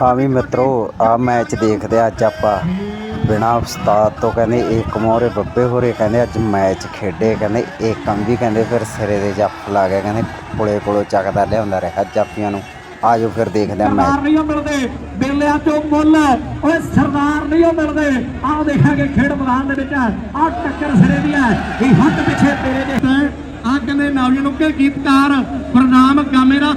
ਹਾਂ ਵੀ ਮਿੱਤਰੋ ਆ ਮੈਚ ਦੇਖਦੇ ਅੱਜ ਆਪਾਂ। ਬਿਨਾ ਉਸਤਾਦ ਤੋਂ ਕਹਿੰਦੇ ਇੱਕ ਮੋਰੇ ਬੱਬੇ ਹੋਰੇ ਕਹਿੰਦੇ ਅੱਜ ਮੈਚ ਖੇਡੇ, ਕਹਿੰਦੇ ਏਕਮ ਵੀ ਕਹਿੰਦੇ ਫਿਰ ਸਿਰੇ ਦੇ ਜੱਫ ਲਾ ਗਿਆ ਕਹਿੰਦੇ ਕੋਲੇ ਕੋਲੋਂ ਚੱਕਦਾ ਲਿਆਉਂਦਾ ਰਿਹਾ ਜਾਫੀਆਂ ਨੂੰ। ਆਜੋ ਫਿਰ ਦੇਖਦੇ ਆ ਮੈਚ। ਨਹੀਂ ਮਿਲਦੇ ਮੇਲਿਆਂ ਚੋਂ ਮੁੱਲ ਓਏ ਸਰਦਾਰ ਨਹੀਂ ਮਿਲਦੇ ਆਹ ਦੇਖਾਂਗੇ ਖੇਡ ਮੈਦਾਨ ਦੇ ਵਿੱਚ। ਆਹ ਟੱਕਰ ਸਿਰੇ ਦੀ ਹੈ। ਇਹ ਹੱਥ ਪਿੱਛੇ ਤੇਰੇ ਦੇ ਕਹਿੰਦੇ ਨੌਜਵਾਨ ਗੀਤਕਾਰ ਪ੍ਰਣਾਮ ਗਾਮੇ ਦਾ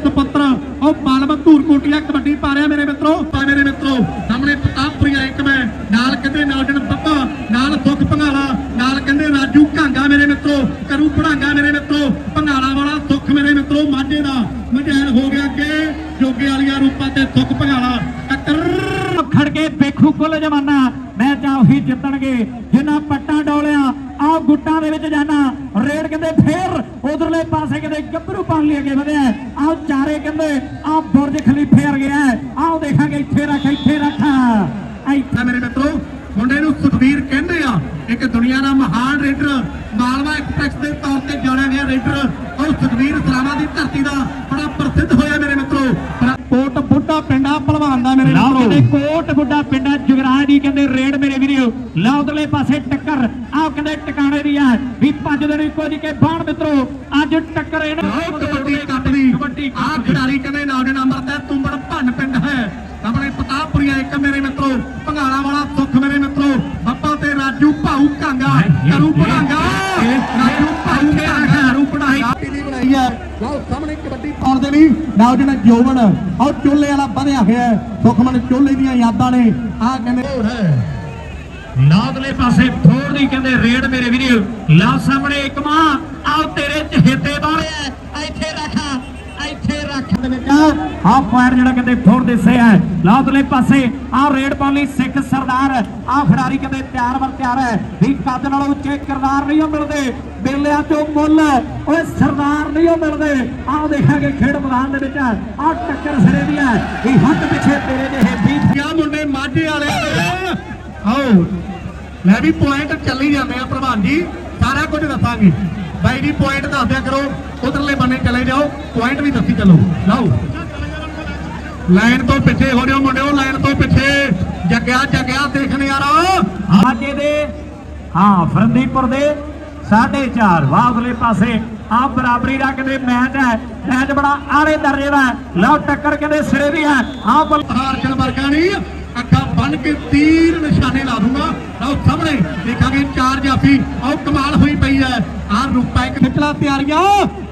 ਉਹ ਬਾਲਮ ਧੂਰ ਕਬੱਡੀ ਪਾ ਰਿਹਾ ਮੇਰੇ ਮਿੱਤਰੋ। ਪਾ ਮੇਰੇ ਮਿੱਤਰੋ, ਸਾਹਮਣੇ ਪ੍ਰਤਾਪਪੁਰੀਆ ਇੱਕ ਮੈਂ, ਨਾਲ ਕਹਿੰਦੇ ਨੌਜਵਾਨ ਬੱਬਾ, ਨਾਲ ਸੁਖ ਭੰਗਾਲਾ, ਨਾਲ ਕਹਿੰਦੇ ਰਾਜੂ ਘਾਂਗਾ ਮੇਰੇ ਮਿੱਤਰੋ, ਕਰੂ ਭੜਾਂਗਾ ਮੇਰੇ ਮਿੱਤਰੋ, ਭੰਗਾਲਾ ਵਾਲਾ ਸੁੱਖ ਮੇਰੇ ਮਿੱਤਰੋ, ਮਾਝੇ ਦਾ। ਮਝੈਲ ਹੋ ਗਿਆ ਅੱਗੇ, ਜੋਗੇ ਵਾਲੀਆਂ ਰੂਪਾਂ ਤੇ ਸੁੱਖ ਭੰਗਾਲਾ, ਟੱਕਰ। ਖੜ ਕੇ ਵੇਖੂ ਕੁੱਲ ਜਵਾਨਾ ਮੈਚ ਆ ਜਿੱਤਣਗੇ ਜਿਨ੍ਹਾਂ ਪੱਟਾਂ ਡੋਲਿਆ ਆਹ ਗੁੱਟਾਂ ਦੇ ਵਿੱਚ ਜਾਣਾ ਰੇਡ ਕਹਿੰਦੇ ਫੇਰ ਉਧਰਲੇ ਪਾਸੇ ਕਹਿੰਦੇ ਗੱਭਰੂ ਪਾਣ ਲਈ ਅੱਗੇ ਵਧਿਆ ਆਹ ਚਾਰੇ ਕਹਿੰਦੇ ਆਹ ਬੁਰਜ ਖਲੀਫੇ ਵਰ ਗਿਆ ਆਹ ਦੇਖਾਂਗੇ ਇੱਥੇ ਰੱਖ ਇੱਥੇ ਰੱਖ ਇੱਥੇ ਮੇਰੇ ਮਿੱਤਰੋ ਮੁੰਡੇ ਨੂੰ ਸੁਖਵੀਰ ਕਹਿੰਦੇ ਆ ਇੱਕ ਦੁਨੀਆ ਦਾ ਮਹਾਨ ਰੇਡਰ ਮਾਲਵਾ ਐਕਸਪ੍ਰੈਸ ਦੇ ਤੌਰ ਤੇ ਜਾਣਿਆ ਗਿਆ ਰੇਡਰ। ਉਹ ਸੁਖਵੀਰ ਸਲਾਮਾ ਦੀ ਧਰਤੀ ਦਾ ਬੜਾ ਪ੍ਰਸਿੱਧ ਹੋਇਆ ਮੇਰੇ ਮਿੱਤਰੋ। ਕੋਟ ਬੁੱਢਾ ਪਿੰਡਾ ਭਲਵਾਨ ਦਾ ਮੇਰੇ ਮਿੱਤਰੋ। ਕਹਿੰਦੇ ਕੋਟ ਬੁੱਢਾ ਪਿੰਡਾ ਜੁਗਰਾਜ ਦੀ ਕਹਿੰਦੇ ਰੇਡ ਮੇਰੇ ਵੀਰੋ। ਲਾਉਦਲੇ ਪਾਸੇ ਟੱਕਰ। ਆਹ ਕਹਿੰਦੇ ਟਿਕਾਣੇ ਦੀ ਆ। ਵੀ ਪੰਜ ਦਿਨ ਇੱਕੋ ਜੀ ਕੇ ਬਾਣ ਮਿੱਤਰੋ ਅੱਜ ਟੱਕਰ ਇਹਨਾਂ ਕਬੱਡੀ ਕੱਟਦੀ ਕਬੱਡੀ ਆਹ ਖਿਡਾਰੀ ਕਹਿੰਦੇ ਨਾਲ ਦੇ ਨੰਬਰ ਤੇ ਤੁੰਬੜ ਭੰਨ ਪਿੰਡ ਹੈ। ਆਪਣੇ ਪਤਾਪੁਰੀਆ ਇੱਕ ਮੇਰੇ ਮਿੱਤਰੋ ਭੰਗਾਲਾ ਵਾਲਾ ਸੁੱਖ ਮੇਰੇ ਮਿੱਤਰੋ। ਬੱਪਾ ਤੇ ਰਾਜੂ ਭਾਊ ਕਾਂਗਾ ਕਰੂ ਪੜਾਂਗਾ ਰਾਜੂ ਭਾਊ ਕਾਂਗਾ ਕਰੂ ਪੜਾਈ ਦੀ ਬਣਾਈ ਹੈ ਲਓ ਸਾਹਮਣੇ ਕਬੱਡੀ ਪਾਉਣ ਦੇ ਲਈ ਨਾਲ ਜੋਵਨ ਉਹ ਚੋਲੇ ਵਾਲਾ ਵਧਿਆ ਹੋਇਆ ਸੁਖਮਨ ਚੋਲੇ ਦੀਆਂ ਯਾਦਾਂ ਨੇ। ਆਹ ਕਹਿੰਦੇ ਹੈ। ਪਾਸੇ ਥੋੜ ਦੀ ਕਹਿੰਦੇ ਰੇਡ ਮੇਰੇ ਵੀਰੇ। ਲਾ ਸਾਹਮਣੇ ਇੱਕ ਮਾਂ ਆਓ ਤੇਰੇ ਚਹੇਤੇ ਵਾਲੇ ਆ ਇੱਥੇ ਰੱਖ ਇੱਥੇ ਰੱਖ ਦੇ ਵਿੱਚ। ਆ ਫਾਇਰ ਜਿਹੜਾ ਕਹਿੰਦੇ ਫੋੜ ਦਿਸੇ ਹੈ ਲਾਦਲੇ ਪਾਸੇ ਆ ਰੇਡ ਪਾਲੀ ਸਿੱਖ ਸਰਦਾਰ, ਆ ਖਿਡਾਰੀ ਕਹਿੰਦੇ ਤਿਆਰ ਵਰ ਤਿਆਰ ਹੈ। ਵੀ ਕੱਦ ਨਾਲੋਂ ਉੱਚੇ ਕਿਰਦਾਰ ਨਹੀਂ ਉਹ ਮਿਲਦੇ। ਮੇਲਿਆਂ ਚੋਂ ਮੁੱਲ, ਓਏ ਸਰਦਾਰ ਨਹੀਂ ਉਹ ਮਿਲਦੇ। ਆਹ ਦੇਖਾਂਗੇ ਖੇਡ ਮੈਦਾਨ ਦੇ ਵਿੱਚ। ਆ ਟੱਕਰ ਸਿਰੇ ਦੀ ਹੈ। ਵੀ ਹੱਥ ਪਿੱਛੇ ਤੇਰੇ ਜਿਹੇ ਵੀ ਆ ਮੁੰਡੇ ਮਾਝੇ ਵਾਲੇ ਆਓ। ਮੈਂ ਵੀ ਪੁਆਇੰਟ ਚੱਲੀ ਜਾਂਦੇ ਆ ਪ੍ਰਧਾਨ ਜੀ। ਸਾਰਾ ਕੁਝ ਦੱਸਾਂਗੇ। ਬਾਈ ਜੀ ਪੁਆਇੰਟ ਦੱਸ ਦਿਆ ਕਰੋ। ਉਧਰਲੇ ਬੰਨੇ ਚਲੇ ਜਾਓ। ਪੁਆਇੰਟ ਵੀ ਦੱਸੀ ਚੱਲੋ। ਲਓ। ਲਾਈਨ ਤੋਂ ਪਿੱਛੇ ਹੋ ਜਾਓ ਮੁੰਡਿਓ ਲਾਈਨ ਤੋਂ ਪਿੱਛੇ। ਜੱਗਿਆ ਜੱਗਿਆ ਦੇਖਣ ਯਾਰੋ ਆਜੇ ਦੇ। ਹਾਂ, ਫਰੰਦੀਪੁਰ ਦੇ 4.5 ਵਾਹਲੇ ਪਾਸੇ। ਆ ਬਰਾਬਰੀ ਦਾ ਕਹਿੰਦੇ ਮੈਚ ਹੈ। ਮੈਚ ਬੜਾ ਆਲੇ ਦਰਜੇ ਦਾ ਲਓ, ਟੱਕਰ ਕਹਿੰਦੇ ਸਿਰੇ ਦੀ ਹੈ। ਆ ਬਲਹਾਰਜਨ ਵਰਗਾ ਨਹੀਂ। ਬੰਨ ਕੇ ਤੀਰ ਨਿਸ਼ਾਨੇ ਲਾ ਦੂੰਗਾ। ਲਓ ਸਾਹਮਣੇ ਦੇਖਾਂਗੇ ਚਾਰ ਜਾਫੀ। ਆਹ ਕਮਾਲ ਹੋਈ ਪਈ ਹੈ। ਆ ਰੂਪਾ ਇੱਕ ਖਿੱਚਲਾ ਤਿਆਰੀਆਂ।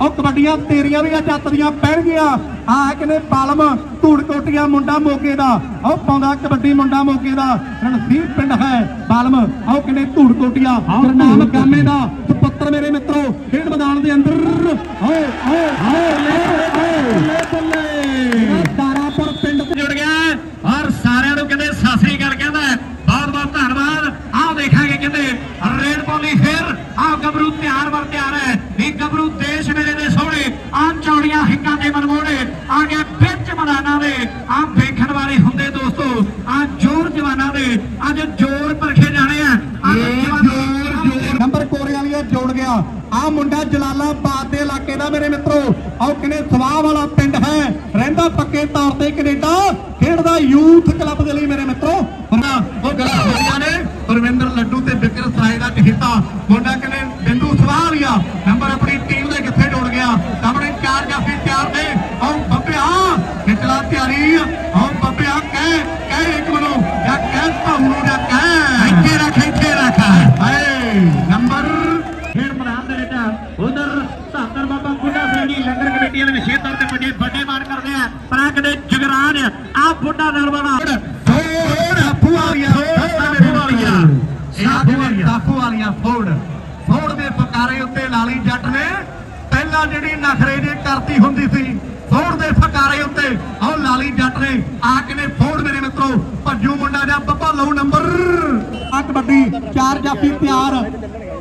ਉਹ ਕਬੱਡੀਆਂ ਤੇਰੀਆਂ ਵੀ ਆ ਜੱਤ ਦੀਆਂ ਪੈਣਗੀਆਂ। ਆ ਕਿਨੇ ਪਾਲਮ ਧੂੜ ਕੋਟੀਆਂ ਮੁੰਡਾ ਮੋਗੇ ਦਾ। ਉਹ ਪਾਉਂਦਾ ਕਬੱਡੀ ਮੁੰਡਾ ਮੋਗੇ ਦਾ। ਰਣਸੀਰ ਪਿੰਡ ਹੈ ਪਾਲਮ। ਉਹ ਕਿਨੇ ਧੂੜ ਕੋਟੀਆਂ ਨਾਮ ਗਾਮੇ ਦਾ ਸੁਪੁੱਤਰ ਮੇਰੇ ਮਿੱਤਰੋ। ਖੇਡ ਮੈਦਾਨ ਦੇ ਅੰਦਰ। ਓਏ ਓਏ ਓਏ ਲੈ ਬੱਲੇ ਦਾਰਾਪੁਰ ਪਿੰਡ ਜੁੜ ਗਿਆ। ਔਰ ਸਾਰਿਆਂ ਨੂੰ ਕਹਿੰਦੇ ਸਤਿ ਸ੍ਰੀ ਅਕਾਲ ਕਹਿੰਦਾ ਬਹੁਤ ਬਹੁਤ ਧੰਨਵਾਦ ਆਹ ਦੇਖਾਂਗੇ ਕਹਿੰਦੇ ਰੇਡ ਬੋਲੀ ਫਿਰ ਆਹ ਗੱਭਰੂ ਤਿਆਰ ਵਰ ਤਿਆਰ ਹੈ। ਇਹ ਗੱਭਰੂ ਦੇਸ਼ ਮੇਰੇ ਦੇ ਸੋਹਣੇ ਆਹ ਚੌੜੀਆਂ ਹਿੱਕਾਂ ਦੇ ਮਨਮੋੜੇ ਆ ਗਿਆ ਵਿੱਚ ਮੈਦਾਨਾਂ ਦੇ ਆਹ ਵੇਖਣ ਵਾਲੇ ਹੁੰਦੇ ਦੋਸਤੋ ਆਹ ਜੋਰ ਜਵਾਨਾਂ ਦੇ ਅੱਜ ਜੋਰ ਪਰਖੇ ਜਾਣੇ ਆ। ਨੰਬਰ ਕੋਰੇ ਵਾਲੀਆ ਜੋੜ ਗਿਆ। ਆ ਮੁੰਡਾ ਜਲਾਲਾਬਾਦ ਦੇ ਇਲਾਕੇ ਦਾ ਮੇਰੇ ਮਿੱਤਰੋ। ਆਹ ਕਿਨੇ ਸਵਾਹ ਵਾਲਾ ਪਿੰਡ ਹੈ। ਰਹਿੰਦਾ ਪੱਕੇ ਤੌਰ ਤੇ ਕੈਨੇਡਾ। ਖੇਡਦਾ ਯੂਥ ਕਲੱਬ ਦੇ ਲਈ ਮੇਰੇ ਮਿੱਤਰੋ ਉਹਨਾਂ ਉਹ ਗੱਲਾਂ ਹੋਈਆਂ ਨੇ ਪਰਵਿੰਦਰ ਲੱਡੂ ਤੇ ਬਿਕਰ ਸਾਏ ਦਾ ਚਹਿਤਾ ਮੁੰਡਾ ਕਿਨੇ ਬਿੰਦੂ ਸਵਾਹ ਵਾਲੀਆ ਨੰਬਰ ਆਪਣੀ ਟੀਮ ਦੇ ਕਿੱਥੇ ਜੋੜ ਗਿਆ ਸਾਹਮਣੇ ਚਾਰ ਜਾਫੀ ਤਿਆਰ ਨੇ ਆਹ ਬੱਬਿਆ ਖਿਚਲਾ ਤਿਆਰੀ ਆਹ ਬੱਬਿਆ ਕਹਿ ਕਹਿ ਇੱਕ ਮਨੋ ਜਾਂ ਕਹਿ ਭਾਉ ਜਾਂ ਕਹਿ ਇੱਥੇ ਰੱਖ ਇੱਥੇ ਰੱਖ ਹਾਏ ਨੰਬਰ ਖੇਡ ਮੈਦਾਨ ਦੇ ਵਿੱਚ ਉਧਰ ਧਾਤਰ ਬਾਬਾ ਬੁੱਢਾ ਸਿੰਘ ਲੰਗਰ ਕਮੇਟੀ ਦੇ ਵਿਸ਼ੇਸ਼ ਤੌਰ ਤੇ ਵੱਡੇ ਵੱਡੇ ਮਾਨ ਕਰਦੇ ਆ ਪਰ ਕਦੇ ਜਗਰਾਨ ਆ ਬੁੱਢਾ ਨਰਵਾਣਾ ਫੋੜ ਆਪੂ ਵਾਲੀਆਂ ਫੋੜ ਵਾਲੀਆਂ। ਸਾਫੂ ਵਾਲੀਆਂ। ਸਾਫੂ ਵਾਲੀਆਂ ਫੋੜ। ਫੋੜ ਦੇ ਫਕਾਰੇ ਉੱਤੇ ਲਾਲੀ ਜੱਟ ਨੇ ਪਹਿਲਾਂ ਜਿਹੜੀ ਨਖਰੇ ਜੇ ਕਰਤੀ ਹੁੰਦੀ ਸੀ ਫੋੜ ਦੇ ਫਕਾਰੇ ਉੱਤੇ ਆਹ ਲਾਲੀ ਜੱਟ ਨੇ ਆ ਕੇ ਨੇ ਫੋੜ ਮੇਰੇ ਮਿੱਤਰੋ ਭੱਜੂ ਮੁੰਡਾ ਜਾਂ ਬੱਬਾ ਲਊ ਨੰਬਰ। ਆ ਕਬੱਡੀ ਚਾਰ ਜਾਫੀ ਤਿਆਰ।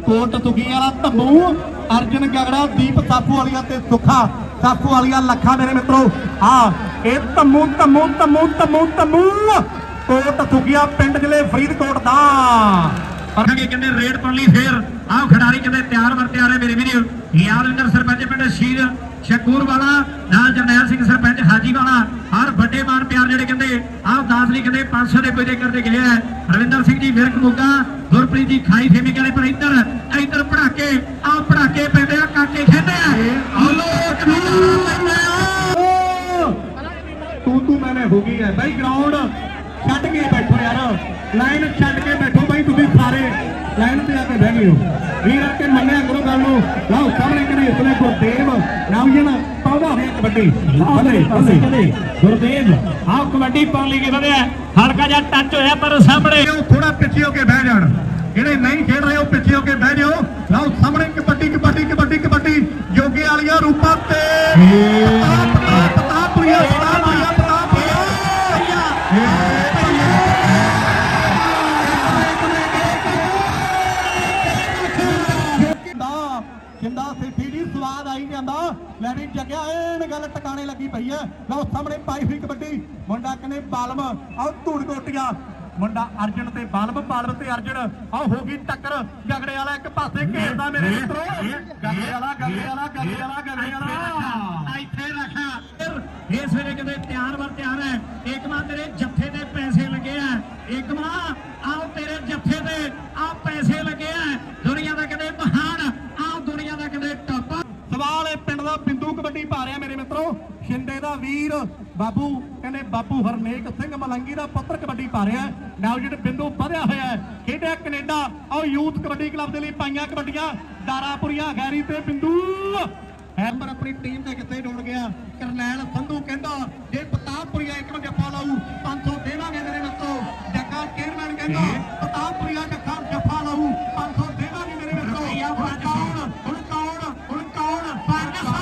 ਕੋਟ ਤੁਗੀ ਵਾਲਾ ਧੰਮੂ ਅਰਜਨ ਗਗੜਾ ਦੀਪ ਸਾਫੂ ਵਾਲੀਆ ਤੇ ਸੁਖਾ। ਸਾਫੂ ਵਾਲੀਆ ਲੱਖਾ ਮੇਰੇ ਮਿੱਤਰੋ। ਆ ਇਹ ਧੰਮੂ ਧੰਮੂ ਧੰਮੂ ਧੰਮੂ ਧੰਮੂ ਕੋਟ ਤੁਗੀਆ ਪਿੰਡ ਜ਼ਿਲ੍ਹੇ ਫਰੀਦਕੋਟ ਦਾ। ਪਰਖੇ ਕਹਿੰਦੇ ਰੇਡ ਪਾਉਣ ਫੇਰ। ਆਹ ਖਿਡਾਰੀ ਕਹਿੰਦੇ ਤਿਆਰ ਵਰ ਤਿਆਰ ਹੈ ਮੇਰੇ ਵੀਰੋ। ਯਾਦਵਿੰਦਰ ਸਰਪੰਚ ਪਿੰਡ ਸ਼ੀਰ ਸ਼ਕੂਰ ਵਾਲਾ ਨਾਲ ਜਰਨੈਲ ਸਿੰਘ ਸਰਪੰਚ ਹਾਜੀ ਵਾਲਾ ਹਰ ਵੱਡੇ ਮਾਨ ਪਿਆਰ ਜਿਹੜੇ ਕਹਿੰਦੇ, ਆਹ ਕਹਿੰਦੇ 500 ਦੇ ਪੁਜੇ ਕਰਦੇ ਗਏ ਹੈ। ਰਵਿੰਦਰ ਸਿੰਘ ਜੀ ਵਿਰਕ ਮੁੱਗਾ, ਗੁਰਪ੍ਰੀਤ ਜੀ ਖਾਈ ਫੇਮੀ ਕਹਿੰਦੇ ਪਰ ਇੱਧਰ ਇੱਧਰ ਪੜਾਕੇ ਆਹ ਪੜਾਕੇ ਪੈਂਦੇ ਆ, ਕਾਕੇ ਹੋ ਗਈ ਹੈ ਬਾਈ ਗਰਾਊਂਡ ਛੱਡ ਕੇ ਬੈਠੋ ਯਾਰ ਲਾਈਨ ਛੱਡ ਕੇ ਬੈਠੋ ਬਾਈ ਤੁਸੀਂ ਸਾਰੇ ਲਾਈਨ ਤੇ ਆ ਕੇ ਬਹਿ ਗਏ ਹੋ ਵੀਰ ਆ ਕੇ ਮੰਨਿਆ ਕਰੋ ਗੱਲ ਨੂੰ ਲਓ ਸਾਹਮਣੇ ਕਰੀ ਇਸਨੇ ਗੁਰਦੇਵ ਨਾਮਜਨ ਪਾਉਂਦਾ ਹੋਇਆ ਕਬੱਡੀ ਬੱਲੇ ਬੱਲੇ ਗੁਰਦੇਵ ਆਹ ਕਬੱਡੀ ਪਾਉਣ ਲਈ ਕੀ ਵਧਿਆ ਹਲਕਾ ਜਿਹਾ ਟੱਚ ਹੋਇਆ ਪਰ ਸਾਹਮਣੇ ਉਹ ਥੋੜਾ ਪਿੱਛੇ ਹੋ ਕੇ ਬਹਿ ਜਾਣ ਜਿਹੜੇ ਨਹੀਂ ਖੇਡ ਰਹੇ ਉਹ ਪਿੱਛੇ ਹੋ ਕੇ ਬਹਿ ਜਾਓ ਲਓ ਸਾਹਮਣੇ ਕਬੱਡੀ ਕਬੱਡੀ ਕਬੱਡੀ ਕਬੱਡੀ ਜੋਗੇ ਵਾਲੀਆਂ ਰੂਪਾਂ ਤੇ ਪ੍ਰਤਾਪ ਪੁਰੀਆ ਪ੍ਰਤਾਪ ਪੁਰੀਆ ਕਿੰਦਾ ਕਿੰਦਾ ਸਿੱਠੀ ਜੀ ਸਵਾਦ ਆਈ ਜਾਂਦਾ ਲੈਣੀ ਜੱਗਿਆ, ਐਨ ਗੱਲ ਟਿਕਾਣੇ ਲੱਗੀ ਪਈ ਐ। ਲਓ, ਸਾਹਮਣੇ ਪਾਈ ਹੋਈ ਕਬੱਡੀ। ਮੁੰਡਾ ਕਨੇ ਬਾਲਮ, ਆਹ ਧੂੜ ਕੋਟੀਆਂ ਮੁੰਡਾ ਅਰਜਨ ਤੇ ਬਾਲਮ ਬਾਲਮ ਤੇ ਅਰਜਨ। ਆਹ ਹੋ ਗਈ ਟੱਕਰ। ਗਗੜੇ ਵਾਲਾ ਇੱਕ ਪਾਸੇ ਘੇਰਦਾ ਮੇਰੇ ਮਿੱਤਰੋ। ਗਗੜੇ ਵਾਲਾ ਗਗੜੇ ਵਾਲਾ ਗਗੜੇ ਵਾਲਾ ਗਗੜੇ ਵਾਲਾ। ਇਸ ਵੇਲੇ ਕਿਤੇ ਤਿਆਰ ਵਰ ਤਿਆਰ ਹੈ। ਇੱਕ ਤੇਰੇ ਜੱਥੇ ਦੇ ਪੈਸੇ ਲੱਗੇ ਆ। ਇੱਕ ਆਹ ਤੇਰੇ ਜੱਥੇ ਦੇ ਆਹ ਪੈਸੇ ਲੱਗੇ ਆ। ਦੁਨੀਆ ਦਾ ਕਿਤੇ ਮਹਾਨ ਆਹ ਦੁਨੀਆ ਦਾ ਕਿਤੇ ਟੱਪ। ਸਵਾਲ ਇਹ ਪਿੰਡ ਦਾ ਬਿੰਦੂ ਕਬੱਡੀ ਪਾ ਰਿਹਾ ਮੇਰੇ ਮਿੱਤਰੋ। ਸ਼ਿੰਦੇ ਦਾ ਵੀਰ ਬਾਬੂ, ਕਹਿੰਦੇ ਬਾਬੂ ਹਰਨੇਕ ਸਿੰਘ ਮਲੰਗੀ ਦਾ ਪੁੱਤਰ ਕਬੱਡੀ ਪਾ ਰਿਹਾ ਨਾਲ ਜਿਹੜੇ ਬਿੰਦੂ ਵਧਿਆ ਹੋਇਆ ਹੈ, ਖੇਡਿਆ ਕੈਨੇਡਾ। ਆਓ ਯੂਥ ਕਬੱਡੀ ਕਲੱਬ ਦੇ ਲਈ ਪਾਈਆਂ ਕਬੱਡੀਆਂ, ਦਾਰਾਪੁਰੀਆ, ਗੈਰੀ ਤੇ ਬਿੰਦੂ। ਹੈਮਰ ਆਪਣੀ ਟੀਮ ਦੇ ਕਿੱਥੇ ਡੋੜ ਗਿਆ? ਕਰਨੈਲ ਸੰਧੂ ਕਹਿੰਦਾ ਜੇ ਪ੍ਰਤਾਪਪੁਰੀਆ ਇੱਕ ਨੂੰ ਜੱਫਾ ਲਾਊ 500 ਦੇਵਾਂਗੇ ਮੇਰੇ ਮਿੱਤਰੋ। ਜੱਗਾ ਚੇਅਰਮੈਨ ਕਹਿੰਦਾ ਪ੍ਰਤਾਪਪੁਰੀਆ ਜੱਫਾ ਜੱਫਾ ਲਾਊ 500 ਦੇਵਾਂਗੇ ਮੇਰੇ ਮਿੱਤਰੋ। ਹੁਣ ਕੌਣ? ਹੁਣ ਕੌਣ? ਹੁਣ ਕੌਣ? 500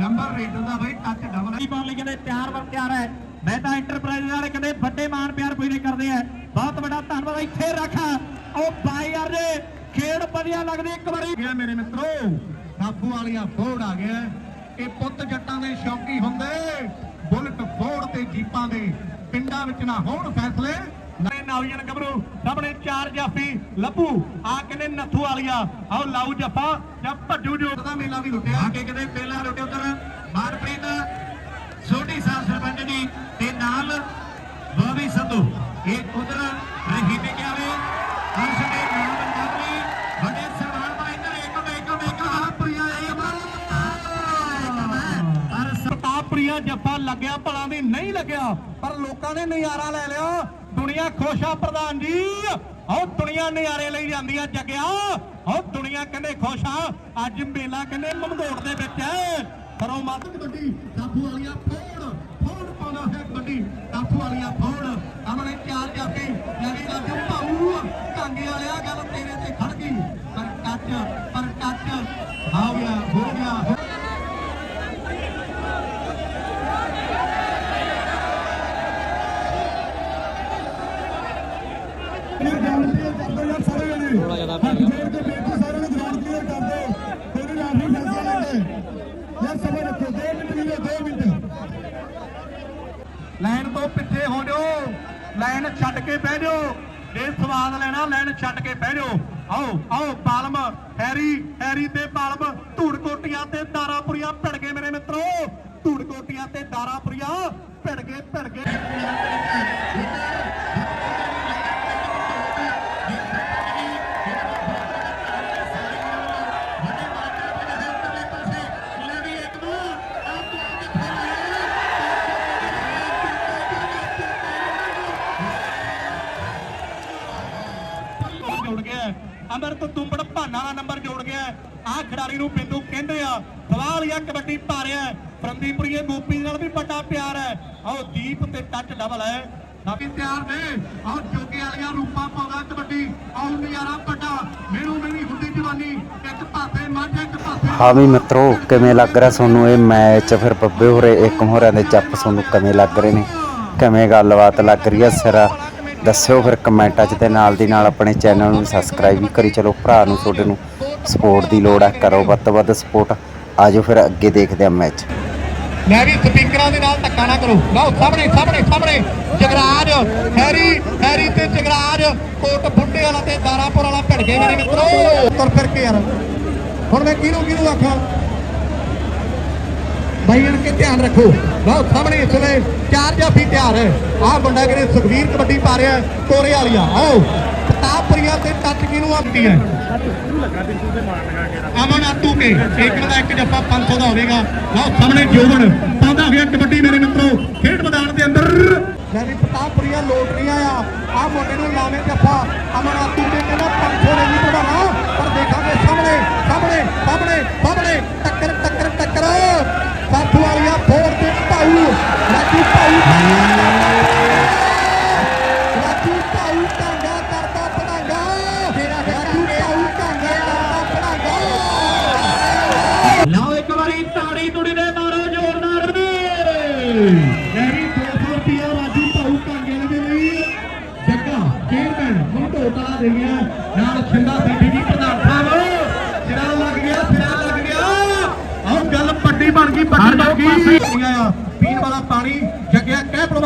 ਨੰਬਰ ਰੇਡਰ ਦਾ ਬਈ ਟੱਚ ਡਬਲ ਹੈ। ਪਾਉਣ ਲਈ ਕਹਿੰਦੇ ਤਿਆਰ ਵਰ ਤਿਆਰ ਹੈ। ਮੈਂ ਤਾਂ ਐਂਟਰਪ੍ਰਾਈਜ਼ ਵਾਲੇ ਕਹਿੰਦੇ ਵੱਡੇ ਮਾਨ ਪਿਆਰ ਕੋਈ ਨਹੀਂ ਕਰਦੇ ਆ ਬਹੁਤ ਵੱਡਾ ਧੰਨਵਾਦ ਇੱਥੇ ਰੱਖ। ਉਹ ਬਾਈ ਯਾਰ ਦੇ ਖੇਡ ਵਧੀਆ ਲੱਗਦੀ ਇੱਕ ਵਾਰੀ। ਗਿਆ ਮੇਰੇ ਮਿੱਤਰੋ ਸਾਬੂ ਵਾਲੀਆਂ ਫੋੜ ਆ ਗਿਆ। ਇਹ ਪੁੱਤ ਜੱਟਾਂ ਦੇ ਸ਼ੌਕੀ ਹੁੰਦੇ। ਬੁਲਟ ਫੋੜ ਤੇ ਜੀਪਾਂ ਦੇ। ਪਿੰਡਾਂ ਵਿੱਚ ਨਾ ਹੋਣ ਫੈਸਲੇ। ਨਵੇਂ ਨੌਜਵਾਨ ਗੱਭਰੂ ਸਾਹਮਣੇ ਚਾਰ ਜਾਫੀ। ਲੱਭੂ। ਆ ਕਹਿੰਦੇ ਨੱਥੂ ਵਾਲੀਆਂ। ਆਓ ਲਾਊ ਜੱਫਾ। ਜਾਂ ਭੱਜੂ ਜੋ। ਦਾ ਮੇਲਾ ਵੀ ਲੁੱਟਿਆ। ਆ ਕੇ ਕਹਿੰਦੇ ਮੇਲਾ ਲੁੱਟਿਆ ਉਧਰ। ਮਾਨਪ੍ਰੀਤ ਸੋਢੀ ਸਾਹਿਬ ਸਰਪੰਚ ਜੀ ਤੇ ਨਾਲ ਬੋਬੀ ਸੰਧੂ। ਇਹ ਉਧਰ ਰਹੀ ਤੇ ਜੱਫਾ ਲੱਗਿਆ, ਭਲਾ ਦੀ ਨਹੀਂ ਲੱਗਿਆ, ਪਰ ਲੋਕਾਂ ਨੇ ਨਜ਼ਾਰਾ ਲੈ ਲਿਆ। ਦੁਨੀਆ ਖੁਸ਼ ਆ ਪ੍ਰਧਾਨ ਜੀ। ਆਹ ਦੁਨੀਆ ਨਜ਼ਾਰੇ ਲਈ ਜਾਂਦੀ ਆ ਜੱਗਿਆ। ਆਹ ਦੁਨੀਆ ਕਹਿੰਦੇ ਖੁਸ਼ ਆ। ਅੱਜ ਮੇਲਾ ਕਹਿੰਦੇ ਮਮਦੋੜ ਦੇ ਵਿੱਚ ਹੈ। ਕਰੋ ਮੱਤ ਕਬੱਡੀ। ਕਾਫੂ ਵਾਲੀਆਂ ਫੋੜ ਫੋੜ ਪਾਉਂਦਾ ਹੈ ਕਬੱਡੀ। ਕਾਫੂ ਵਾਲੀਆਂ ਫੋੜ। ਸਾਹਮਣੇ ਚਾਰ ਜਾਫੀ ਯਾਰੀ ਰਾਜੂ ਭਾਊ ਕਾਂਗੇ ਵਾਲਿਆ, ਗੱਲ ਤੇਰੇ ਤੇ ਖੜ ਗਈ। ਪਰ ਕੱਚ ਪਰ ਕੱਚ ਹੋ ਗਿਆ ਹੋ ਗਿਆ ਹੋ- ਗਰਾਊਂਡ ਕਲੀਅਰ ਕਰ ਦਿਓ ਯਾਰ ਸਾਰੇ ਜਣੇ ਥੋੜਾ ਜ਼ਿਆਦਾ ਹੱਥ ਜੋੜ ਕੇ ਬੇਨਤੀ ਸਾਰਿਆਂ ਨੂੰ ਗਰਾਊਂਡ ਕਲੀਅਰ ਕਰ ਦਿਓ ਕੋਈ ਲਾਫੀ ਫੈਸਲਾ ਲੈਂਦੇ ਯਾਰ ਸਮਾਂ ਰੱਖੋ 2 ਮਿੰਟ ਵੀ 2 ਮਿੰਟ ਲਾਈਨ ਤੋਂ ਪਿੱਛੇ ਹੋ ਜਾਓ। ਲਾਈਨ ਛੱਡ ਕੇ ਬਹਿ ਜਾਓ। ਜੇ ਸਵਾਦ ਲੈਣਾ, ਲਾਈਨ ਛੱਡ ਕੇ ਬਹਿ ਜਾਓ। ਆਓ ਆਓ, ਪਾਲਮ, ਹੈਰੀ ਹੈਰੀ ਤੇ ਪਾਲਮ ਧੂੜ ਕੋਟੀਆਂ ਤੇ ਦਾਰਾਪੁਰੀਆਂ ਭਿੜ ਗਏ ਮੇਰੇ ਮਿੱਤਰੋ। ਧੂੜ ਕੋਟੀਆਂ ਤੇ ਦਾਰਾਪੁਰੀਆਂ ਭਿੜ ਗਏ ਭਿੜ ਗਏ। ਅਮਰਤ ਤੁੰਬੜ ਭਾਨਾ ਦਾ ਨੰਬਰ ਜੋੜ ਗਿਆ ਆ ਖਿਡਾਰੀ ਨੂੰ ਬਿੰਦੂ ਕਹਿੰਦੇ ਆ। ਸਵਾਲ ਜਾਂ ਕਬੱਡੀ ਪਾ ਰਿਹਾ ਹੈ। ਫਰੰਦੀਪੁਰੀਏ ਗੋਪੀ ਨਾਲ ਵੀ ਵੱਡਾ ਪਿਆਰ ਹੈ। ਆਓ ਦੀਪ ਤੇ ਟੱਚ ਡਬਲ ਹੈ। ਨਾਵੀ ਤਿਆਰ ਨੇ। ਆਓ ਜੋਗੇ ਵਾਲੀਆਂ ਰੂਪਾਂ ਪਾਉਂਦਾ ਕਬੱਡੀ। ਆਓ ਨਜ਼ਾਰਾ ਵੱਡਾ। ਮੈਨੂੰ ਮੇਰੀ ਹੁੰਦੀ ਜਵਾਨੀ। ਇੱਕ ਪਾਸੇ ਮੱਝ ਇੱਕ ਪਾਸੇ ਹਾਂ ਵੀ ਮਿੱਤਰੋ ਕਿਵੇਂ ਲੱਗ ਰਿਹਾ ਤੁਹਾਨੂੰ ਇਹ ਮੈਚ? ਫਿਰ ਬੱਬੇ ਹੋਰੇ ਇੱਕ ਹੋਰਾਂ ਦੇ ਜੱਪ ਤੁਹਾਨੂੰ ਕਿਵੇਂ ਲੱਗ ਰਹੇ ਨੇ? ਕਿਵੇਂ ਗੱਲਬਾਤ ਲੱਗ ਰਹੀ ਹੈ ਸਿਰਾ? ਦੱਸਿਓ ਫਿਰ ਕਮੈਂਟਾਂ 'ਚ ਤੇ ਨਾਲ ਦੀ ਨਾਲ ਆਪਣੇ ਚੈਨਲ ਨੂੰ ਸਬਸਕ੍ਰਾਈਬ ਵੀ ਕਰੀ। ਚਲੋ ਭਰਾ ਨੂੰ ਤੁਹਾਡੇ ਨੂੰ ਸਪੋਰਟ ਦੀ ਲੋੜ ਹੈ ਕਰੋ ਵੱਧ ਤੋਂ ਵੱਧ ਸਪੋਰਟ ਆਜੋ ਫਿਰ ਅੱਗੇ ਦੇਖਦੇ ਆ ਮੈਚ ਮੈਂ ਵੀ ਸਪੀਕਰਾਂ ਦੇ ਨਾਲ ਧੱਕਾ ਨਾ ਕਰੋ। ਲਓ ਸਾਹਮਣੇ ਸਾਹਮਣੇ ਸਾਹਮਣੇ। ਜਗਰਾਜ ਹੈਰੀ ਹੈਰੀ ਤੇ ਜਗਰਾਜ। ਕੋਟ ਬੁੱਢੇ ਵਾਲਾ ਤੇ ਦਾਰਾਪੁਰ ਵਾਲਾ ਭਿੜ ਗਏ ਮੇਰੇ ਮਿੱਤਰੋ। ਤੁਰ ਫਿਰ ਕੇ ਯਾਰ। ਹੁਣ ਮੈਂ ਕਿਹਨੂੰ ਕਿਹਨੂੰ ਆਖਾਂ? ਭਾਈ ਕੇ ਧਿਆਨ ਰੱਖੋ। ਲਓ ਸਾਹਮਣੇ ਇਸ ਵੇਲੇ ਚਾਰ ਜਾਫੀ ਤਿਆਰ ਹੈ। ਆਹ ਮੁੰਡਾ ਕਿਹਨੇ ਸੁਖਵੀਰ ਕਬੱਡੀ ਪਾ ਰਿਹਾ ਕੋਰੇ ਵਾਲੀਆ। ਆਓ, ਪ੍ਰਤਾਪਪੁਰੀਆ ਤੇ ਟੱਚ ਕਿਹਨੂੰ ਆਉਂਦੀ ਹੈ? ਅਮਨ ਆਤੂ ਕੇ। ਇੱਕ ਦਾ ਇੱਕ ਜੱਫਾ 500 ਦਾ ਹੋਵੇਗਾ। ਲਓ ਸਾਹਮਣੇ ਜੋਬਨ। ਪਾਉਂਦਾ ਹੋਇਆ ਕਬੱਡੀ ਮੇਰੇ ਮਿੱਤਰੋ। ਖੇਡ ਮੈਦਾਨ ਦੇ ਅੰਦਰ। ਲੈ ਵੀ ਪ੍ਰਤਾਪਪੁਰੀਆ ਲੋਟ ਨਹੀਂ ਆਇਆ ਆਹ ਮੁੰਡੇ ਨੂੰ ਲਾਵੇਂ ਜੱਫਾ। ਅਮਨ ਆਤੂ ਕੇ ਕਹਿੰਦਾ 500 ਨਹੀਂ ਪੜਾਣਾ ਪਰ ਦੇਖਾਂਗੇ ਸਾਹਮਣੇ ਸਾਹਮਣੇ ਸਾਹਮਣੇ ਸਾਹਮਣੇ। ਟੱਕਰ ਟੱਕਰ ਸਾਥੂ ਵਾਲੀਆ ਫੋਰ ਤੇ ਭਾਊ ਰਾਜੂ ਭਾਊ ਰਾਜੂ ਭਾਊ ਟਾਂਗਾ ਕਰਦਾ ਪੜਾਂਗਾ ਰਾਜੂ ਭਾਊ ਟਾਂਗਾ ਕਰਦਾ ਪੜਾਂਗਾ ਲਓ ਇੱਕ ਵਾਰੀ ਤਾੜੀ ਤੁੜੀ ਦੇ ਮਾਰੋ ਜ਼ੋਰਦਾਰ ਮੇਰੀ 200 ਰੁਪਿਆ ਰਾਜੂ ਭਾਊ ਟਾਂਗੇ ਦੇ ਲਈ। ਜੱਗਾ ਚੇਅਰਮੈਨ ਮੰਡੋਟਾ ਦੇ ਗਿਆ ਨਾਲ ਛਿੰਦਾ ਸੈਠੀ ਜੀ ਪ੍ਰਧਾਨ ਸਾਹਿਬ ਸਿਰਾ ਲੱਗ ਗਿਆ ਸਿਰਾ ਲੱਗ ਗਿਆ ਆਹ ਗੱਲ ਵੱਡੀ ਬਣ ਗਈ ਵੱਡੀ ਬਣ ਗਈ ਆ ਪੀਣ ਵਾਲਾ ਪਾਣੀ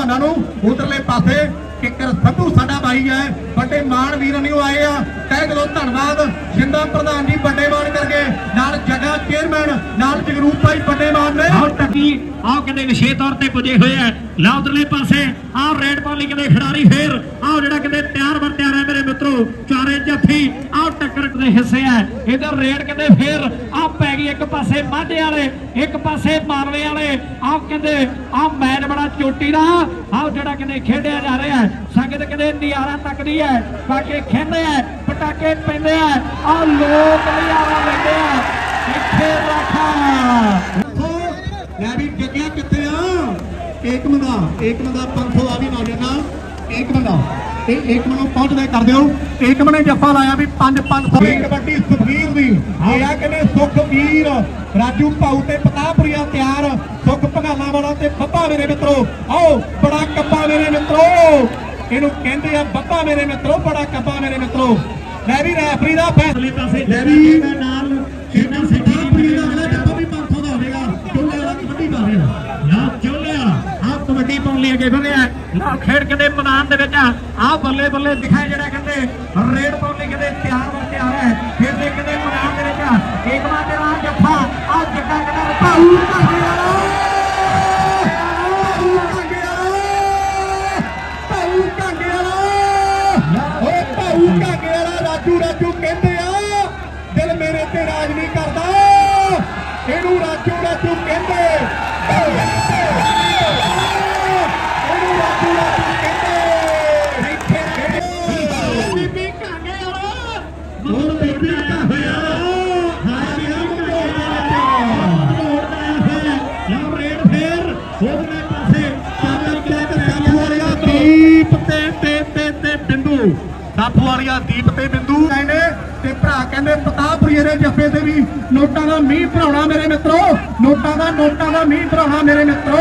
ਜੱਗਿਆ ਕਹਿ ਭਲਵਾਨਾਂ ਨੂੰ ਉਧਰਲੇ ਪਾਸੇ ਕਿੱਕਰ ਸੰਧੂ ਸਾਡਾ ਬਾਈ ਹੈ, ਵੱਡੇ ਮਾਨ ਵੀਰ ਨਹੀਂ ਆਏ ਆ। ਕਹਿ ਦਿਓ ਧੰਨਵਾਦ। ਸ਼ਿੰਦਾ ਪ੍ਰਧਾਨ ਜੀ ਵੱਡੇ ਮਾਨ ਕਰਕੇ ਨਾਲ ਜਗਾ ਚੇਅਰਮੈਨ, ਨਾਲ ਜਗਰੂਪ ਭਾਈ ਵੱਡੇ ਮਾਨ ਨੇ। ਆਹ ਟੱਕੀ, ਆਹ ਕਹਿੰਦੇ ਵਿਸ਼ੇਸ਼ ਤੌਰ ਤੇ ਪੁੱਜੇ ਹੋਏ ਆ। ਲਾ ਉਧਰਲੇ ਪਾਸੇ, ਆਹ ਰੈਡ ਪਾਲੀ ਕਹਿੰਦੇ ਖਿਡਾਰੀ ਫੇਰ, ਆਹ ਜਿਹੜਾ ਕਹਿੰਦੇ ਤਿਆਰ ਮਿੱਤਰੋ, ਚਾਰੇ ਜੱਫੀ, ਆਹ ਟੱਕਰ ਦੇ ਹਿੱਸੇ ਆ ਇਧਰ ਰੇਡ ਕਹਿੰਦੇ ਫੇਰ, ਆਹ ਪੈ ਗਈ ਇੱਕ ਪਾਸੇ ਮਾਝੇ ਵਾਲੇ, ਇੱਕ ਪਾਸੇ ਮਾਰਵੇ ਵਾਲੇ। ਆਹ ਕਹਿੰਦੇ, ਆਹ ਮੈਚ ਬੜਾ ਚੋਟੀ ਦਾ, ਆਹ ਜਿਹੜਾ ਕਹਿੰਦੇ ਖੇਡਿਆ ਜਾ ਰਿਹਾ ਸੰਗਤ ਕਹਿੰਦੇ ਨਿਆਰਾ ਤੱਕਦੀ ਹੈ ਬਾਕੀ ਖੇਡਦੇ ਆ ਪਟਾਕੇ ਪੈਂਦੇ ਆ ਆਹ ਲੋਕ ਨਿਆਰਾ ਲੈਂਦੇ ਆ ਇੱਥੇ ਰੱਖਾ। ਲੈ ਵੀ ਜੱਗਿਆ ਕਿੱਥੇ ਆ? ਏਕ ਮੰਦਾ ਏਕ ਮੰਦਾ 500 ਆ ਵੀ ਨੌਜਵਾਨ ਨਾਲ ਏਕ ਮੰਦਾ ਇਹ ਏਕ ਨੂੰ ਪਹੁੰਚਦੇ ਕਰ ਦਿਓ। ਏਕ ਨੇ ਜੱਫਾ ਲਾਇਆ ਵੀ 5 500 ਕਬੱਡੀ ਸੁਖਵੀਰ ਦੀ। ਇਹ ਆ ਕਹਿੰਦੇ ਸੁਖਵੀਰ ਰਾਜੂ ਭਾਊ ਤੇ ਪਤਾਪੁਰੀਆ ਤਿਆਰ। ਸੁਖ ਭਗਾਲਾ ਵਾਲਾ ਤੇ ਬੱਬਾ ਮੇਰੇ ਮਿੱਤਰੋ। ਆਓ ਬੜਾ ਕੱਬਾ ਮੇਰੇ ਮਿੱਤਰੋ। ਇਹਨੂੰ ਕਹਿੰਦੇ ਆ ਬੱਬਾ ਮੇਰੇ ਮਿੱਤਰੋ ਬੜਾ ਕੱਬਾ ਮੇਰੇ ਮਿੱਤਰੋ। ਲੈ ਵੀ ਰੈਫਰੀ ਦਾ ਫੈਸਲਾ। ਪਾਸੇ ਲੈ ਵੀ ਨਾਲ ਇਹਨਾਂ ਸਿੱਧੀ ਪਤਾਪੁਰੀਆ ਦਾ ਲਈ ਅੱਗੇ ਵਧਿਆ ਨਾ ਖੇਡ ਕਹਿੰਦੇ ਮੈਦਾਨ ਦੇ ਵਿੱਚ ਆਹ ਬੱਲੇ ਬੱਲੇ ਦਿਖਾਏ ਜਿਹੜਾ ਕਹਿੰਦੇ ਰੇਡ ਪਾਉਣ ਲਈ ਕਹਿੰਦੇ ਤਿਆਰ ਵਰ ਤਿਆਰ ਹੈ। ਖੇਡਦੇ ਕਹਿੰਦੇ ਮੈਦਾਨ ਦੇ ਵਿੱਚ ਇੱਕ ਤੇਰਾ ਜੱਫਾ, ਆਹ ਜੱਗਾ ਕਹਿੰਦਾ ਭਾਊ ਕਾਹੇ ਭਾਊ ਕਾਂਗੇ ਵਾਲਾ ਰਾਜੂ ਰਾਜੂ ਕਹਿੰਦੇ ਆ, ਦਿਲ ਮੇਰੇ ਤੇ ਰਾਜ ਨਹੀਂ ਕਰਦਾ। ਇਹਨੂੰ ਰਾਜੂ ਰਾਜੂ ਕਹਿੰਦੇ। ਸਾਥੂ ਵਾਲਿਆ ਦੀਪ ਤੇ ਬਿੰਦੂ ਕਹਿੰਦੇ ਤੇ ਭਰਾ ਕਹਿੰਦੇ ਪਤਾਪੁਰੀਏ ਦੇ ਜੱਫੇ ਤੇ ਵੀ ਨੋਟਾਂ ਦਾ ਮੀਂਹ ਭਰਾਉਣਾ ਮੇਰੇ ਮਿੱਤਰੋ। ਨੋਟਾਂ ਦਾ ਨੋਟਾਂ ਦਾ ਮੀਂਹ ਭਰਾਉਣਾ ਮੇਰੇ ਮਿੱਤਰੋ।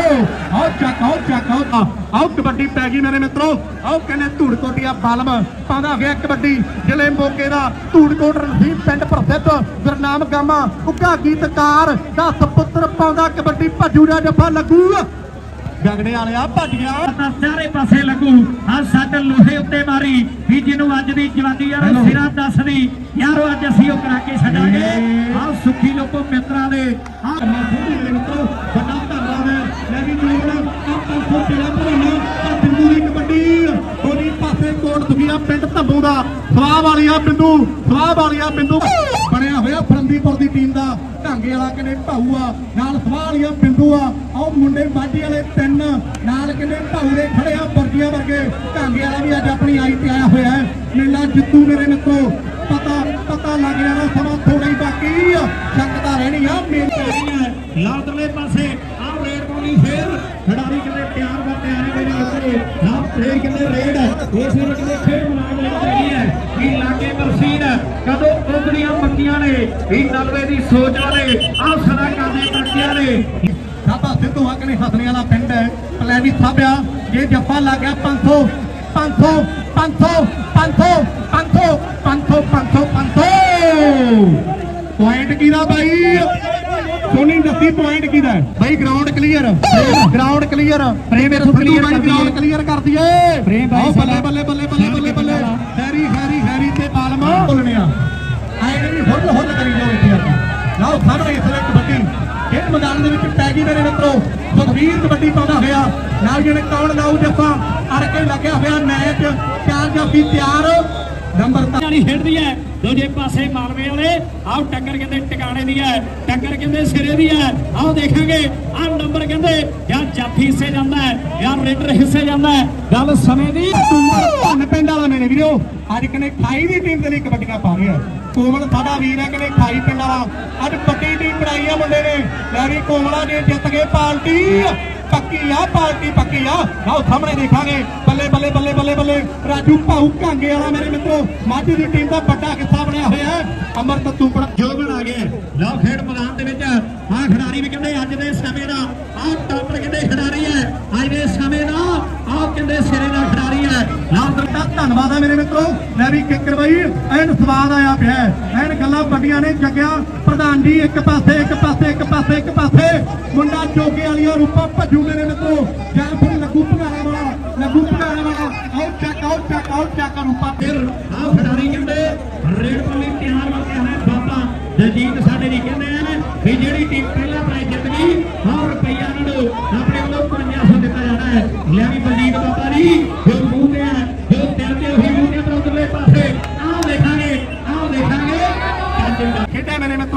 ਆਓ ਚੱਕ ਆਓ ਚੱਕ ਆਓ ਆਓ, ਕਬੱਡੀ ਪੈ ਗਈ ਮੇਰੇ ਮਿੱਤਰੋ। ਆਓ ਕਹਿੰਦੇ ਧੂੜਕੋਟੀਆ ਬਲਮ ਪਾਉਂਦਾ ਹੋਇਆ ਕਬੱਡੀ। ਜ਼ਿਲ੍ਹੇ ਮੋਗੇ ਦਾ ਧੂੜਕੋਟ ਰਣਜੀਤ ਪਿੰਡ ਪ੍ਰਸਿੱਧ। ਗੁਰਨਾਮ ਗਾਮਾ ਉੱਗਾ ਗੀਤਕਾਰ ਦਾ ਸੁਪੁੱਤਰ ਪਾਉਂਦਾ ਕਬੱਡੀ ਭੱਜੂ ਦਾ ਜੱਫਾ ਲੱਗੂ। ਗਗੜੇ ਵਾਲਿਆ ਭੱਜ ਗਿਆ। ਤਾਂ ਸਾਰੇ ਪਾਸੇ ਲੱਗੂ। ਆ ਸੱਟ ਲੋਹੇ ਉੱਤੇ ਮਾਰੀ। ਵੀ ਜਿਹਨੂੰ ਅੱਜ ਦੀ ਜਵਾਨੀ ਯਾਰ। ਸਿਰਾ ਦੱਸਦੀ। ਯਾਰੋ ਅੱਜ ਅਸੀਂ ਉਹ ਕਰਾ ਕੇ ਛੱਡਾਂਗੇ ਆ ਸੁਖੀ ਲੋਕੋ ਮਿੱਤਰਾਂ ਦੇ। ਆ ਫੋੜੀ ਦੇ ਮਿੱਤਰੋ ਵੱਡਾ ਧੰਨਵਾਦ ਹੈ। ਲੈ ਵੀ ਜੋੜ ਆਪਾਂ ਸੋ ਤੇਰਾ ਭਰਾਣਾ ਆ ਬਿੰਦੂ ਦੀ ਕਬੱਡੀ। ਹੋਣੀ ਪਾਸੇ ਕੋਟ ਸੁਖੀਆ ਪਿੰਡ ਧੰਬੂ ਦਾ। ਸਵਾਹ ਵਾਲੀਆ ਬਿੰਦੂ ਸਵਾਹ ਵਾਲੀਆ ਬਿੰਦੂ। ਬਣਿਆ ਦੀ ਟੀਮ ਦਾ ਢਾਂਗੇ ਵਾਲਾ ਕਹਿੰਦੇ ਭਾਊ ਆ? ਨਾਲ ਸਵਾਹ ਵਾਲੀਆ ਆ। ਆਓ ਮੁੰਡੇ ਮਾਝੇ ਵਾਲੇ ਤਿੰਨ, ਨਾਲ ਕਹਿੰਦੇ ਭਾਊ ਦੇ ਖੜੇ ਆ ਵਰਦੀਆਂ ਵਰਗੇ। ਢਾਂਗੇ ਵਾਲਾ ਵੀ ਅੱਜ ਆਪਣੀ ਆਈ ਤੇ ਆਇਆ ਹੋਇਆ ਹੈ। ਮੇਲਾ ਜਿੱਤੂ ਮੇਰੇ ਮਿੱਤਰੋ, ਪਤਾ ਪਤਾ ਲੱਗ ਜਾਣਾ ਸਮਾਂ ਥੋੜਾ ਹੀ ਬਾਕੀ ਆ। ਸ਼ੱਕਦਾ ਰਹਿਣੀ ਆ ਮੇਰੀ ਲਾਉਦਰਲੇ ਪਾਸੇ ਖਿਡਾਰੀ ਕਹਿੰਦੇ ਪਿਆਰ ਦਾ ਪਿਆਰੇ ਮੇਰੇ ਮਿੱਤਰੋ ਨਾ ਫੇਰ ਕਹਿੰਦੇ ਰੇਡ ਇਸ ਵੇਲੇ ਕਹਿੰਦੇ ਖੇਡ ਮਨਾਉਣ ਲਈ ਹੈ। ਵੀ ਲਾਗੇ ਮਰਸੀਨ ਕਦੋਂ ਉਗਦੀਆਂ ਮੱਕੀਆਂ ਨੇ? ਵੀ ਨਲਵੇ ਦੀ ਸੋਚ ਵਾਲੇ ਆ ਸਦਾ ਕਰਦੇ ਬੱਚਿਆਂ ਨੇ। ਸਾਬਾ ਸਿੱਧੂ ਆ ਕਨੇ ਹਸਨੇ ਵਾਲਾ ਪਿੰਡ ਹੈ। ਪਲੈਵੀ ਸਾਬਿਆ ਜੇ ਜੱਫਾ ਲੱਗ ਗਿਆ 500 500 500 500 500 500 500 500 ਪੁਆਇੰਟ ਕਿਹਦਾ ਬਾਈ? ਸੋਨੀ ਦੱਸੀ ਪੁਆਇੰਟ ਕਿਹਦਾ? ਬਾਈ ground clear ground clear Frame Sidhu clear ਬਾਈ। ਗਰਾਊਂਡ ਕਲੀਅਰ ਕਰ ਦਈਏ Frame ਬਾਈ ਬੱਲੇ। ਬੱਲੇ ਬੱਲੇ ਬੱਲੇ ਬੱਲੇ ਬੱਲੇ। ਹੈਰੀ ਹੈਰੀ ਹੈਰੀ ਤੇ ਬਾਲਮ ਬੋਲਣਿਆ ਆਏ ਨਹੀਂ ਹੁੱਲ ਹੁੱਲ ਕਰੀ ਜਾਓ ਇੱਥੇ ਆ ਕੇ। ਲਓ ਸਾਹਮਣੇ ਇਸ ਵੇਲੇ ਕਬੱਡੀ ਖੇਡ ਮੈਦਾਨ ਦੇ ਵਿੱਚ ਪੈ ਗਈ ਮੇਰੇ ਮਿੱਤਰੋ। ਸੁਖਵੀਰ ਕਬੱਡੀ ਪਾਉਂਦਾ ਹੋਇਆ। ਨਾਲ ਜਿਹਨੇ ਕੌਣ ਲਾਊ ਜੱਫਾ? ਅੜ ਕੇ ਲੱਗਿਆ ਹੋਇਆ ਮੈਚ। ਚਾਰ ਜਾਫੀ ਤਿਆਰ। ਨੰਬਰ ਵਾਲੀ ਖੇਡਦੀ ਹੈ ਦੂਜੇ ਪਾਸੇ ਮਾਲਵੇ ਵਾਲੇ। ਆਹ ਟੱਕਰ ਕਹਿੰਦੇ ਟਿਕਾਣੇ ਦੀ ਹੈ ਟੱਕਰ ਕਹਿੰਦੇ ਸਿਰੇ ਦੀ ਹੈ ਆਹ ਦੇਖਾਂਗੇ, ਆਹ ਨੰਬਰ ਕਹਿੰਦੇ ਜਾਂ ਜਾਫੀ ਹਿੱਸੇ ਜਾਂਦਾ ਹੈ ਜਾਂ ਰੇਡਰ ਹਿੱਸੇ ਜਾਂਦਾ ਹੈ ਗੱਲ ਸਮੇਂ ਦੀ ਧੰਨ ਪਿੰਡ ਵਾਲਾ ਮੇਰੇ ਵੀਰੋ। ਅੱਜ ਕਨੇ 28 ਦੀ ਟੀਮ ਦੇ ਲਈ ਕਬੱਡੀਆਂ ਪਾ ਰਿਹਾ ਕੋਮਲ ਸਾਡਾ ਵੀਰ ਹੈ ਕਨੇ 28 ਪਿੰਡ ਵਾਲਾ। ਅੱਜ ਪੱਕੀ ਟੀਮ ਬਣਾਈ ਆ ਮੁੰਡੇ ਨੇ। ਲੈ ਵੀ ਕੋਮਲਾ ਨੇ ਜਿੱਤ ਗਏ ਪਾਰਟੀ। ਪੱਕੀ ਆ ਪਾਰਟੀ ਪੱਕੀ ਆ ਆਓ ਸਾਹਮਣੇ ਦੇਖਾਂਗੇ। ਬੱਲੇ ਬੱਲੇ ਬੱਲੇ ਬੱਲੇ ਬੱਲੇ। ਰਾਜੂ ਭਾਊ ਕਾਂਗੇ ਵਾਲਾ ਮੇਰੇ ਮਿੱਤਰੋ। ਮਾਝੇ ਦੀ ਟੀਮ ਦਾ ਵੱਡਾ ਕਿੱਸਾ ਬਣਿਆ ਹੋਇਆ ਹੈ। ਅਮਰਤ ਤੂਪੜਾ ਜੋਗਣ ਆ ਗਏ ਲਓ ਖੇਡ ਮੈਦਾਨ ਦੇ ਵਿੱਚ ਆਹ ਖਿਡਾਰੀ ਵੀ ਕਹਿੰਦੇ ਅੱਜ ਦੇ ਸਮੇਂ ਦਾ ਆਹ ਟਾਪਰ ਕਹਿੰਦੇ ਖਿਡਾਰੀ। ਅੱਜ ਦੇ ਸਮੇਂ ਦਾ ਆਹ ਕਹਿੰਦੇ ਸਿਰੇ ਦਾ ਖਿਡਾਰੀ ਹੈ। ਲਓ ਦਾ ਧੰਨਵਾਦ ਆ ਮੇਰੇ ਮਿੱਤਰੋ। ਮੈਂ ਵੀ ਕਿੱਕਰ ਬਾਈ ਐਨ ਸਵਾਦ ਆਇਆ ਪਿਆ ਐਨ ਗੱਲਾਂ ਵੱਡੀਆਂ ਨੇ। ਜੱਗਿਆ ਪ੍ਰਧਾਨ ਜੀ, ਇੱਕ ਪਾਸੇ ਇੱਕ ਪਾਸੇ ਇੱਕ ਪਾਸੇ ਇੱਕ ਪਾਸੇ। ਮੁੰਡਾ ਜੋਗੇ ਵਾਲੀਆਂ ਰੂਪਾਂ ਭੱਜੂ ਮੇਰੇ ਮਿੱਤਰੋ। ਜਾਂ ਫਿਰ ਲੱਗੂ ਭਗਾਣੇ ਵਾਲਾ, ਲੱਗੂ ਭਗਾਣੇ ਵਾਲਾ। ਆਓ ਚੱਕ ਆਓ ਚੱਕ ਆਓ ਚੱਕ ਰੂਪਾ। ਫਿਰ ਆਹ ਖਿਡਾਰੀ ਕਹਿੰਦੇ, ਰੇਡ ਪੱਲੀ ਤਿਆਰ ਹੋ ਹੈ।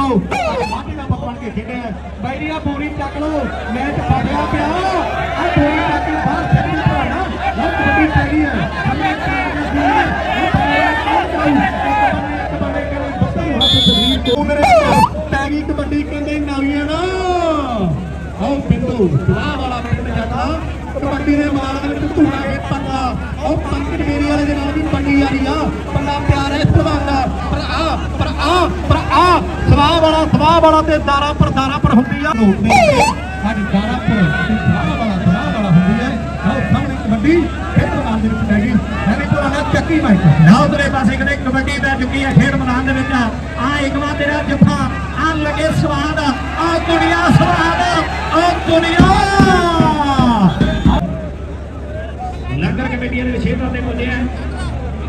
ਖੇਡਿਆ ਮੇਰੇ ਦਾ ਬੱਬਣ ਕੇ ਖੇਡਿਆ ਬਾਈ ਆ ਬੋਰੀ ਚੱਕ ਲੋ ਮੈਚ ਫੜਿਆ ਪਿਆ। ਆ ਬੋਰੀ ਚੱਕ ਕੇ ਬਾਹਰ ਛੱਡੀ ਭਾਣਾ ਬਹੁਤ ਵੱਡੀ ਪੈ ਹੈ ਹਮੇ ਕਬੱਡੀ ਕਹਿੰਦੇ ਨਾਵੀਆਂ ਨਾ। ਆਓ ਬਿੰਦੂ। ਸਲਾਹ ਵਾਲਾ ਪਿੰਡ ਜਾਂਦਾ ਕਬੱਡੀ ਦੇ ਮਾਰ ਵਿੱਚ ਧੂਣਾ ਕੇ ਪੰਗਾ। ਉਹ ਪੰਕਜ ਮੇਰੀ ਵਾਲੇ ਦੇ ਨਾਲ ਵੀ ਪੰਡੀ ਆ ਰਹੀ ਆ। ਪੰਗਾ ਪਿਆਰ ਹੈ ਸਵਾਲ ਪਰ ਆ ਆ ਪਰ ਆ ਸਵਾਹ ਵਾਲਾ ਸਵਾਹ ਵਾਲਾ ਤੇ ਦਾਰਾ ਪਰ ਦਾਰਾ ਪਰ ਹੁੰਦੀ ਆ। ਸਾਡੀ ਦਾਰਾ ਪਰ ਸਵਾਹ ਵਾਲਾ ਸਵਾਹ ਵਾਲਾ ਹੁੰਦੀ ਹੈ ਆਓ ਸਾਹਮਣੇ ਕਬੱਡੀ ਫਿਰ ਮੈਦਾਨ ਦੇ ਵਿੱਚ ਗਈ। ਐਵੇਂ ਪੁਰਾਣਾ ਚੱਕੀ ਮਾਈਕ। ਨਾ ਉਧਰੇ ਪਾਸੇ ਕਹਿੰਦੇ ਕਬੱਡੀ ਪੈ ਚੁੱਕੀ ਹੈ ਖੇਡ ਮੈਦਾਨ ਦੇ ਵਿੱਚ ਆ। ਇੱਕ ਵਾਰ ਤੇਰਾ ਜੱਫਾ ਆ ਲੱਗੇ ਸਵਾਦ ਆ ਦੁਨੀਆ ਸਵਾਦ ਆ ਦੁਨੀਆ। ਲੰਗਰ ਕਮੇਟੀਆਂ ਦੇ ਵਿਸ਼ੇਸ਼ਤਾ ਤੇ ਪਹੁੰਚੇ ਆ।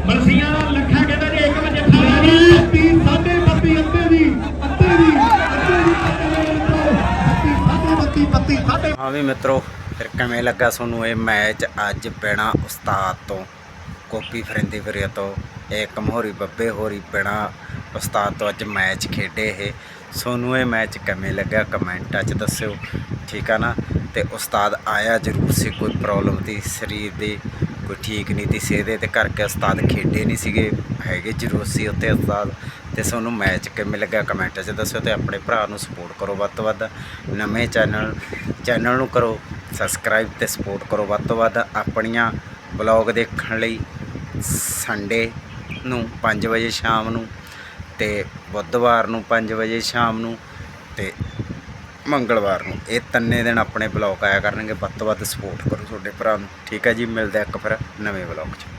ਮਲਸੀਆਂ ਦਾ ਕਹਿੰਦਾ ਜੀ, ਇੱਕ ਵਜੇ ਖਾ ਗਈ ਬੱਤੀ ਸਾਢੇ ਬੱਤੀ ਅੱਧੇ ਦੀ ਅੱਧੇ ਦੀ ਅੱਧੇ ਦੀ ਸਾਢੇ ਬੱਤੀ ਬੱਤੀ ਸਾਢੇ ਹਾਂ ਵੀ ਮਿੱਤਰੋ, ਫਿਰ ਕਿਵੇਂ ਲੱਗਾ ਤੁਹਾਨੂੰ ਇਹ ਮੈਚ ਅੱਜ ਬਿਨਾ ਉਸਤਾਦ ਤੋਂ ਕੋਪੀ ਫਰਿੰਦੀ ਫਿਰਿਆ ਤੋਂ, ਇੱਕ ਮੋਹਰੀ ਬੱਬੇ ਹੋਰੀ ਬਿਨਾ ਉਸਤਾਦ ਤੋਂ ਅੱਜ ਮੈਚ ਖੇਡੇ ਇਹ। ਤੁਹਾਨੂੰ ਇਹ ਮੈਚ ਕਿਵੇਂ ਲੱਗਾ ਕਮੈਂਟਾਂ 'ਚ ਦੱਸਿਓ, ਠੀਕ ਆ ਨਾ? ਤੇ ਉਸਤਾਦ ਆਇਆ ਜ਼ਰੂਰ ਸੀ, ਕੋਈ ਪ੍ਰੋਬਲਮ ਦੀ, ਸਰੀਰ ਦੀ ਕੋਈ ਠੀਕ ਨਹੀਂ ਤੀ ਸਿਹਦੇ ਤੇ ਕਰਕੇ ਉਸਤਾਦ ਖੇਡੇ ਨਹੀਂ ਸੀਗੇ। ਹੈਗੇ ਜ਼ਰੂਰ ਸੀ ਉੱਤੇ ਉਸਤਾਦ। ਤੇ ਤੁਹਾਨੂੰ ਮੈਚ ਕਿਵੇਂ ਲੱਗਾ ਕਮੈਂਟ 'ਚ ਦੱਸਿਓ ਤੇ ਆਪਣੇ ਭਰਾ ਨੂੰ ਸਪੋਰਟ ਕਰੋ ਵੱਧ ਤੋਂ ਵੱਧ। ਨਵੇਂ ਚੈਨਲ ਚੈਨਲ ਨੂੰ ਕਰੋ ਸਬਸਕ੍ਰਾਈਬ ਤੇ ਸਪੋਰਟ ਕਰੋ ਵੱਧ ਤੋਂ ਵੱਧ। ਆਪਣੀਆਂ ਬਲੌਗ ਦੇਖਣ ਲਈ ਸੰਡੇ ਨੂੰ 5 ਵਜੇ ਸ਼ਾਮ ਨੂੰ ਤੇ ਬੁੱਧਵਾਰ ਨੂੰ 5 ਵਜੇ ਸ਼ਾਮ ਨੂੰ ਤੇ ਮੰਗਲਵਾਰ ਨੂੰ। ਇਹ ਤਿੰਨੇ ਦਿਨ ਆਪਣੇ ਬਲੌਗ ਆਇਆ ਕਰਨਗੇ। ਵੱਧ ਤੋਂ ਵੱਧ ਸਪੋਰਟ ਕਰੋ ਤੁਹਾਡੇ ਭਰਾ ਨੂੰ। ਠੀਕ ਹੈ ਜੀ, ਮਿਲਦੇ ਆ ਇੱਕ ਫਿਰ ਨਵੇਂ ਬਲੌਗ 'ਚ।